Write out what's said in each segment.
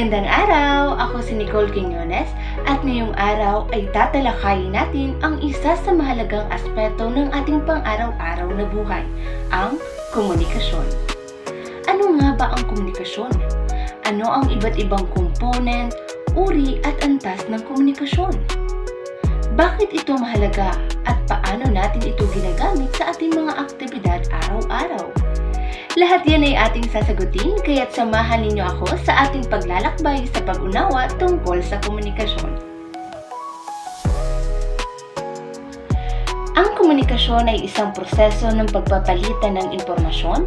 Magandang araw! Ako si Nicole Quiñones at ngayong araw ay tatalakayin natin ang isa sa mahalagang aspeto ng ating pang-araw-araw na buhay, ang komunikasyon. Ano nga ba ang komunikasyon? Ano ang iba't ibang component, uri at antas ng komunikasyon? Bakit ito mahalaga at paano natin ito ginagamit sa ating mga aktibidad araw-araw? Lahat yan ay ating sasagutin kaya't samahan ninyo ako sa ating paglalakbay sa pag-unawa tungkol sa komunikasyon. Ang komunikasyon ay isang proseso ng pagpapalitan ng impormasyon,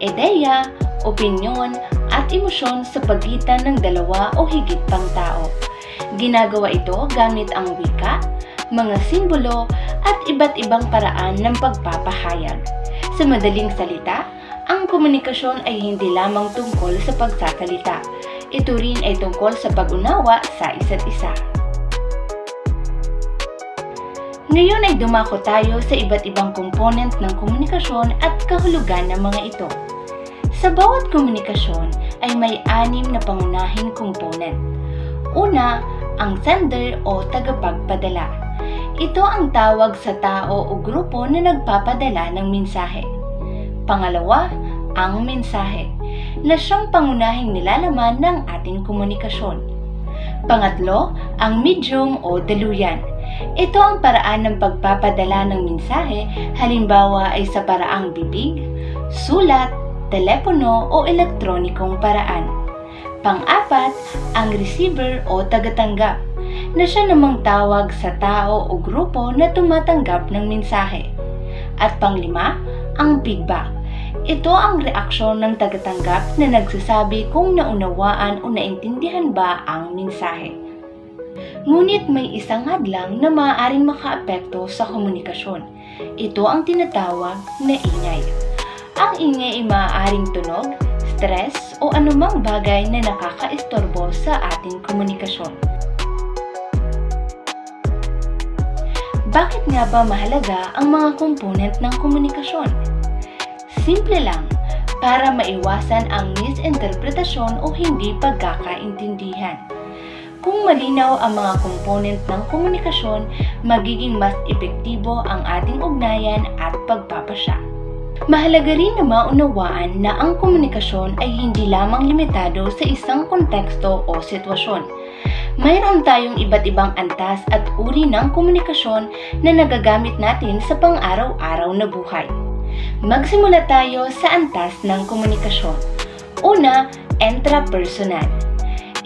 ideya, opinyon, at emosyon sa pagitan ng dalawa o higit pang tao. Ginagawa ito gamit ang wika, mga simbolo, at iba't ibang paraan ng pagpapahayag. Sa madaling salita, komunikasyon ay hindi lamang tungkol sa pagsasalita. Ito rin ay tungkol sa pag-unawa sa isa't isa. Ngayon ay dumako tayo sa iba't ibang component ng komunikasyon at kahulugan ng mga ito. Sa bawat komunikasyon ay may anim na pangunahing component. Una, ang sender o tagapagpadala. Ito ang tawag sa tao o grupo na nagpapadala ng mensahe. Pangalawa, ang mensahe, na siyang pangunahing nilalaman ng ating komunikasyon. Pangatlo, ang medium o daluyan. Ito ang paraan ng pagpapadala ng mensahe, halimbawa ay sa paraang bibig, sulat, telepono o elektronikong paraan. Pang-apat, ang receiver o tagatanggap, na siya namang tawag sa tao o grupo na tumatanggap ng mensahe. At panglima, ang feedback. Ito ang reaksyon ng tagatanggap na nagsasabi kung naunawaan o naintindihan ba ang mensahe. Ngunit may isang hadlang na maaaring makaapekto sa komunikasyon. Ito ang tinatawag na ingay. Ang ingay ay maaaring tunog, stress o anumang bagay na nakakaistorbo sa ating komunikasyon. Bakit nga ba mahalaga ang mga komponent ng komunikasyon? Simple lang, para maiwasan ang misinterpretasyon o hindi pagkakaintindihan. Kung malinaw ang mga komponent ng komunikasyon, magiging mas epektibo ang ating ugnayan at pagpapasya. Mahalaga rin na maunawaan na ang komunikasyon ay hindi lamang limitado sa isang konteksto o sitwasyon. Mayroon tayong iba't ibang antas at uri ng komunikasyon na nagagamit natin sa pang-araw-araw na buhay. Magsimula tayo sa antas ng komunikasyon. Una, intrapersonal.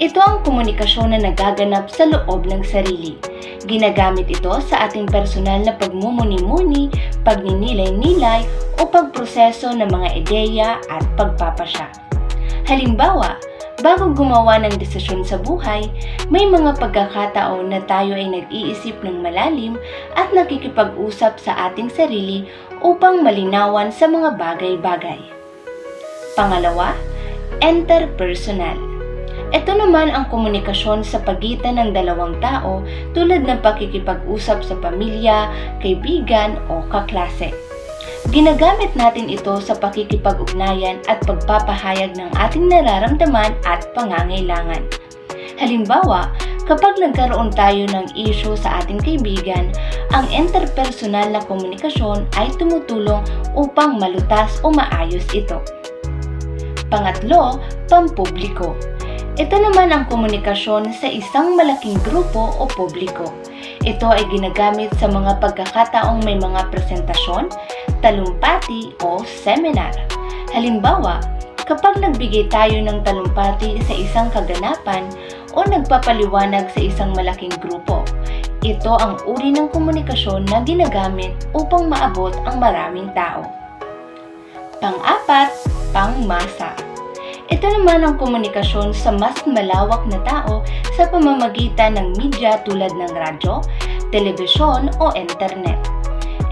Ito ang komunikasyon na nagaganap sa loob ng sarili. Ginagamit ito sa ating personal na pagmumuni-muni, pagninilay-nilay o pagproseso ng mga ideya at pagpapasya. Halimbawa, bago gumawa ng desisyon sa buhay, may mga pagkakataon na tayo ay nag-iisip ng malalim at nakikipag-usap sa ating sarili upang malinawan sa mga bagay-bagay. Pangalawa, interpersonal. Ito naman ang komunikasyon sa pagitan ng dalawang tao tulad ng pakikipag-usap sa pamilya, kaibigan o kaklase. Ginagamit natin ito sa pakikipag-ugnayan at pagpapahayag ng ating nararamdaman at pangangailangan. Halimbawa, kapag nagkaroon tayo ng issue sa ating kaibigan, ang interpersonal na komunikasyon ay tumutulong upang malutas o maayos ito. Pangatlo, pampubliko. Ito naman ang komunikasyon sa isang malaking grupo o publiko. Ito ay ginagamit sa mga pagkakataong may mga presentasyon, talumpati o seminar. Halimbawa, kapag nagbigay tayo ng talumpati sa isang kaganapan o nagpapaliwanag sa isang malaking grupo, ito ang uri ng komunikasyon na ginagamit upang maabot ang maraming tao. Pang-apat, pangmasa. Ito naman ang komunikasyon sa mas malawak na tao sa pamamagitan ng media tulad ng radyo, telebisyon o internet.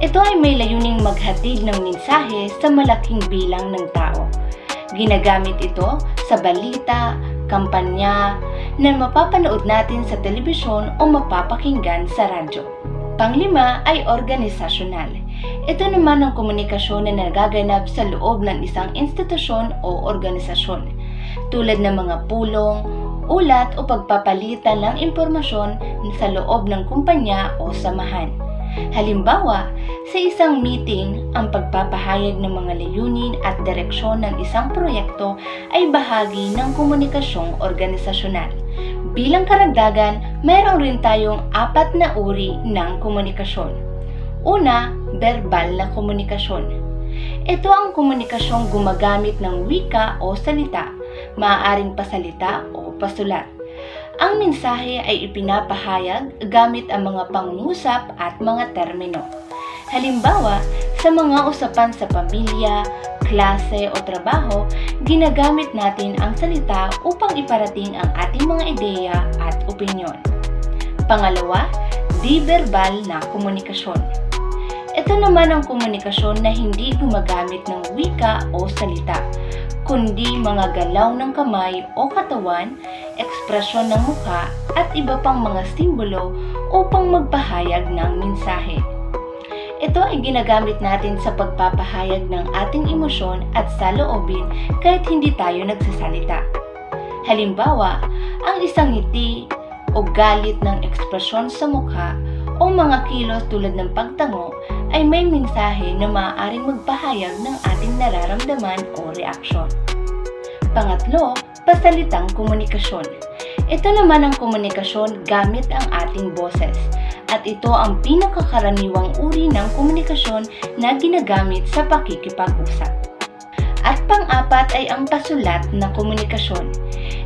Ito ay may layuning maghatid ng mensahe sa malaking bilang ng tao. Ginagamit ito sa balita, kampanya, na mapapanood natin sa telebisyon o mapapakinggan sa radyo. Panglima ay organisasyonal. Ito naman ang komunikasyon na nagaganap sa loob ng isang institusyon o organisasyon, tulad ng mga pulong, ulat o pagpapalitan ng impormasyon sa loob ng kumpanya o samahan. Halimbawa, sa isang meeting, ang pagpapahayag ng mga layunin at direksyon ng isang proyekto ay bahagi ng komunikasyong organisasyonal. Bilang karagdagan, mayroon rin tayong apat na uri ng komunikasyon. Una, verbal na komunikasyon. Ito ang komunikasyong gumagamit ng wika o salita, maaaring pasalita o pasulat. Ang mensahe ay ipinapahayag gamit ang mga pangungusap at mga termino. Halimbawa, sa mga usapan sa pamilya, klase o trabaho, ginagamit natin ang salita upang iparating ang ating mga ideya at opinyon. Pangalawa, di-verbal na komunikasyon. Ito naman ang komunikasyon na hindi gumagamit ng wika o salita, kundi mga galaw ng kamay o katawan, ekspresyon ng mukha at iba pang mga simbolo upang magpahayag ng mensahe. Ito ay ginagamit natin sa pagpapahayag ng ating emosyon at saloobin kahit hindi tayo nagsasalita. Halimbawa, ang isang ngiti o galit ng ekspresyon sa mukha o mga kilos tulad ng pagtango ay may mensahe na maaaring magpahayag ng ating nararamdaman o reaksyon. Pangatlo, pasalitang komunikasyon. Ito naman ang komunikasyon gamit ang ating boses at ito ang pinakakaraniwang uri ng komunikasyon na ginagamit sa pakikipag-usap. At pang-apat ay ang pasulat na komunikasyon.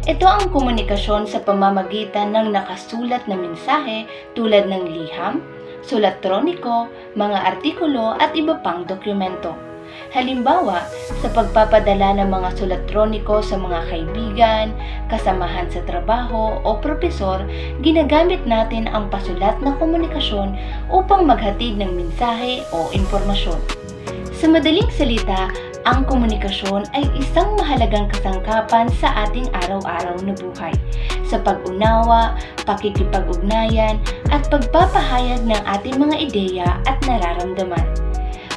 Ito ang komunikasyon sa pamamagitan ng nakasulat na mensahe tulad ng liham, sulat troniko, mga artikulo at iba pang dokumento. Halimbawa, sa pagpapadala ng mga sulat troniko sa mga kaibigan, kasamahan sa trabaho o propesor, ginagamit natin ang pasulat na komunikasyon upang maghatid ng mensahe o impormasyon. Sa madaling salita, ang komunikasyon ay isang mahalagang kasangkapan sa ating araw-araw na buhay sa pag-unawa, pakikipag-ugnayan at pagpapahayag ng ating mga ideya at nararamdaman.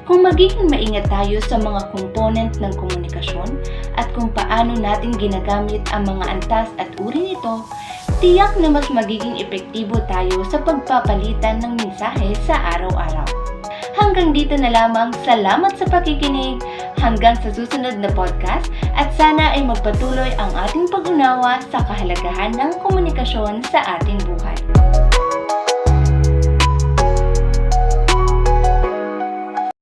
Kung magiging maingat tayo sa mga komponent ng komunikasyon at kung paano natin ginagamit ang mga antas at uri nito, tiyak na mas magiging epektibo tayo sa pagpapalitan ng mensahe sa araw-araw. Hanggang dito na lamang, salamat sa pakikinig, hanggang sa susunod na podcast at sana ay magpatuloy ang ating pag-unawa sa kahalagahan ng komunikasyon sa ating buhay.